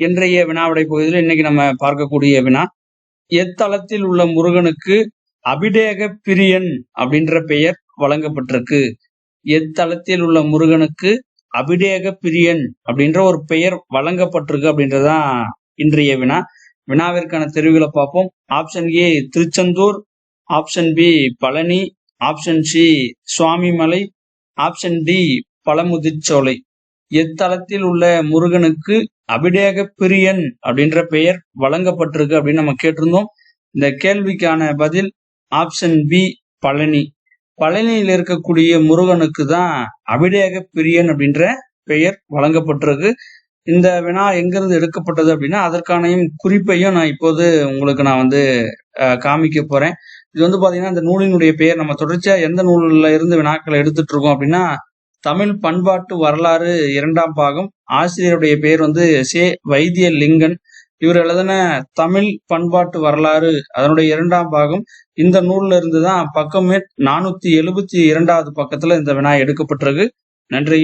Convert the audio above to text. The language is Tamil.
இன்றைய வினாவிடை பகுதியில் இன்னைக்கு நம்ம பார்க்கக்கூடிய வினா எத்தலத்தில் உள்ள முருகனுக்கு அபிடேக பிரியன் அப்படின்ற பெயர் வழங்கப்பட்டிருக்கு. எத்தலத்தில் உள்ள முருகனுக்கு அபிடேக பிரியன் அப்படின்ற ஒரு பெயர் வழங்கப்பட்டிருக்கு அப்படின்றதான் இன்றைய வினா. வினாவிற்கான தெரிவுகளை பார்ப்போம். Option A Tiruchendur. Option B Palani. Option C Swamimalai. Option D Pazhamudircholai. எத்தலத்தில் உள்ள முருகனுக்கு அபிடேக பிரியன் அப்படின்ற பெயர் வழங்கப்பட்டிருக்கு அப்படின்னு நம்ம கேட்டிருந்தோம். இந்த கேள்விக்கான பதில் ஆப்ஷன் பி பழனி. பழனியில் இருக்கக்கூடிய முருகனுக்கு தான் அபிடேக பிரியன் அப்படின்ற பெயர் வழங்கப்பட்டிருக்கு. இந்த வினா எங்கிருந்து எடுக்கப்பட்டது அப்படின்னா அதற்கான குறிப்பையும் நான் இப்போது உங்களுக்கு நான் வந்து காமிக்க போறேன். இது வந்து பாத்தீங்கன்னா இந்த நூலினுடைய பெயர் நம்ம தொடர்ச்சியா எந்த நூல்ல இருந்து வினாக்களை எடுத்துட்டு இருக்கோம் அப்படின்னா தமிழ் பண்பாட்டு வரலாறு இரண்டாம் பாகம். ஆசிரியருடைய பேர் வந்து சே. வைத்திய லிங்கன் இவர் எழுதின தமிழ் பண்பாட்டு வரலாறு அதனுடைய இரண்டாம் பாகம். இந்த நூல்ல இருந்து தான் பக்கமே நானூத்தி எழுபத்தி இரண்டாவது பக்கத்துல இந்த வினா எடுக்கப்பட்டிருக்கு. நன்றி.